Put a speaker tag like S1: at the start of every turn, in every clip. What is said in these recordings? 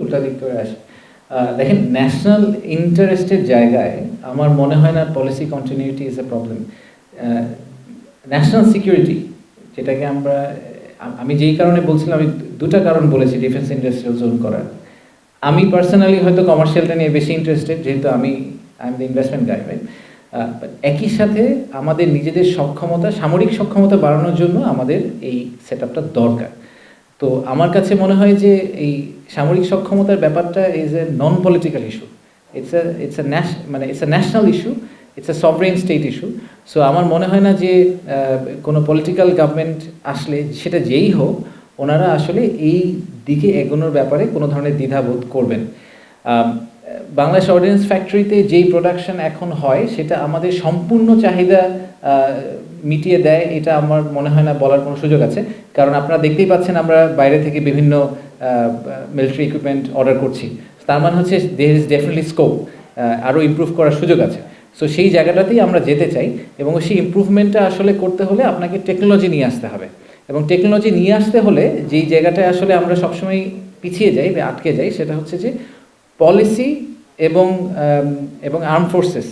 S1: উল্টা দিক করে আসে। দেখেন ন্যাশনাল ইন্টারেস্টের জায়গায় আমার মনে হয় না policy continuity is a problem national security যেটাকে আমরা আমি যেই কারণে বলছিলাম, আমি দুটা কারণ বলেছি ডিফেন্স ইন্ডাস্ট্রিয়াল জোন করার। আমি পার্সোনালি হয়তো কমার্শিয়ালটা নিয়ে বেশি ইন্টারেস্টেড যেহেতু আমি I am the investment guy right একই সাথে আমাদের নিজেদের সক্ষমতা, সামরিক সক্ষমতা বাড়ানোর জন্য আমাদের এই সেট দরকার। তো আমার কাছে মনে হয় যে এই সামরিক সক্ষমতার ব্যাপারটা is a non political issue it's a it's a Nash মানে it's a national issue it's a sovereign state issue so আমার মনে হয় না যে কোনো পলিটিক্যাল গভর্নমেন্ট আসলে সেটা যেই হোক, ওনারা আসলে এই দিকে এগোনোর ব্যাপারে কোনো ধরনের দ্বিধাবোধ করবেন। বাংলাদেশ অর্ডিন্যান্স ফ্যাক্টরিতে যেই প্রোডাকশন এখন হয়, সেটা আমাদের সম্পূর্ণ চাহিদা মিটিয়ে দেয়, এটা আমার মনে হয় না বলার কোনো সুযোগ আছে। কারণ আপনারা দেখতেই পাচ্ছেন আমরা বাইরে থেকে বিভিন্ন মিলিটারি ইকুইপমেন্ট অর্ডার করছি। তার মানে হচ্ছে দের ইজ ডেফিনেটলি স্কোপ আরও ইম্প্রুভ করার সুযোগ আছে। সো সেই জায়গাটাতেই আমরা যেতে চাই এবং সেই ইমপ্রুভমেন্টটা আসলে করতে হলে আপনাকে টেকনোলজি নিয়ে আসতে হবে। এবং টেকনোলজি নিয়ে আসতে হলে যেই জায়গাটায় আসলে আমরা সবসময় পিছিয়ে যাই বা আটকে যাই, সেটা হচ্ছে যে পলিসি এবং এবং আর্ম ফোর্সেস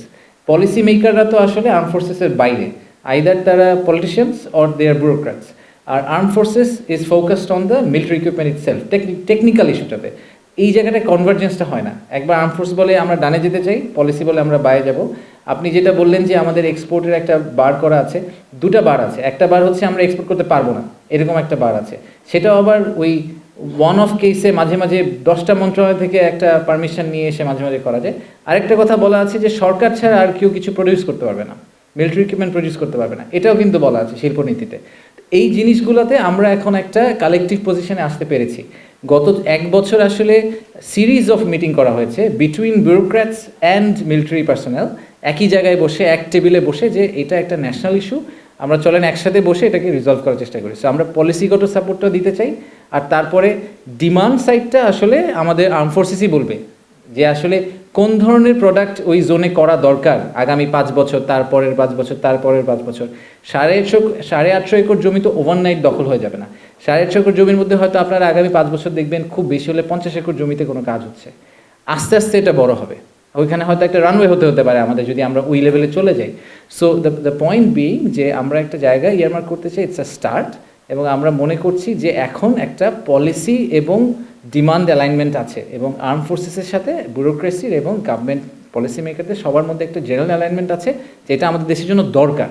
S1: পলিসি মেকাররা তো আসলে আর্ম ফোর্সেসের বাইরে। আইদার তারা politicians or they are bureaucrats R arm forces is focused on the military equipment itself technical ইস্যুটাতে এই জায়গাটায় কনভার্জেন্সটা হয় না। একবার আর্ম ফোর্স বলে আমরা ডানে যেতে চাই পলিসি বলে আমরা বাইরে যাব। আপনি যেটা বললেন যে আমাদের এক্সপোর্টের একটা বার করা আছে, দুটা বার আছে। একটা বার হচ্ছে আমরা এক্সপোর্ট করতে পারব না, এরকম একটা বার আছে। সেটাও আবার ওই ওয়ান অফ কেসে মাঝে মাঝে দশটা মন্ত্রণালয় থেকে একটা পারমিশন নিয়ে এসে মাঝে মাঝে করা যায়। আরেকটা কথা বলা আছে যে সরকার ছাড়া আর কেউ কিছু প্রডিউস করতে পারবে না। মিলিটারি ইকুইপমেন্ট প্রডিউস করতে পারবে না। এটাও কিন্তু বলা আছে শিল্পনীতিতে এই জিনিসগুলোতে আমরা এখন একটা কালেকটিভ পজিশনে আসতে পেরেছি। গত এক বছর আসলে সিরিজ অফ মিটিং করা হয়েছে between bureaucrats and military personnel একই জায়গায় বসে, এক টেবিলে বসে যে এটা একটা ন্যাশনাল ইস্যু আমরা চলেন একসাথে বসে এটাকে রিজলভ করার চেষ্টা করি। সো আমরা পলিসিগত সাপোর্টটা দিতে চাই, আর তারপরে ডিমান্ড সাইডটা আসলে আমাদের আর্ম ফোর্সেসই বলবে যে আসলে কোন ধরনের প্রোডাক্ট ওই জোনে করা দরকার আগামী পাঁচ বছর, তারপরের পাঁচ বছর, তারপরের পাঁচ বছর। সাড়ে আটশো সাড়ে আটশো একর জমি তো ওভারনাইট দখল হয়ে যাবে না। সাড়ে আটশো একর জমির মধ্যে হয়তো আপনারা আগামী পাঁচ বছর দেখবেন খুব বেশি হলে পঞ্চাশ একর জমিতে কোনো কাজ হচ্ছে। আস্তে আস্তে এটা বড় হবে। ওইখানে হয়তো একটা রানওয়ে হতে হতে পারে আমাদের যদি আমরা ওই লেভেলে চলে যাই। So the the point being যে আমরা একটা জায়গায় ইয়ারমার্ক করতে চাই ইটস আ স্টার্ট এবং আমরা মনে করছি যে এখন একটা পলিসি এবং ডিমান্ড অ্যালাইনমেন্ট আছে, এবং আর্ম ফোর্সেসের সাথে ব্যুরোক্রেসির এবং গভর্নমেন্ট পলিসি মেকারদের সবার মধ্যে একটা জেনারেল অ্যালাইনমেন্ট আছে, যেটা আমাদের দেশের জন্য দরকার।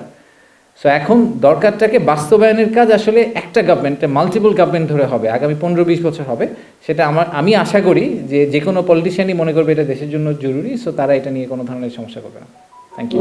S1: সো এখন দরকারটাকে বাস্তবায়নের কাজ আসলে একটা গভর্নমেন্টে মাল্টিপল গভর্নমেন্ট ধরে হবে। আগামী পনেরো বিশ বছর হবে। সেটা আমার, আমি আশা করি যে যে কোনো পলিটিশিয়ানই মনে করবে এটা দেশের জন্য জরুরি। সো তারা এটা নিয়ে কোনো ধরনের সমস্যা করবে না। Thank you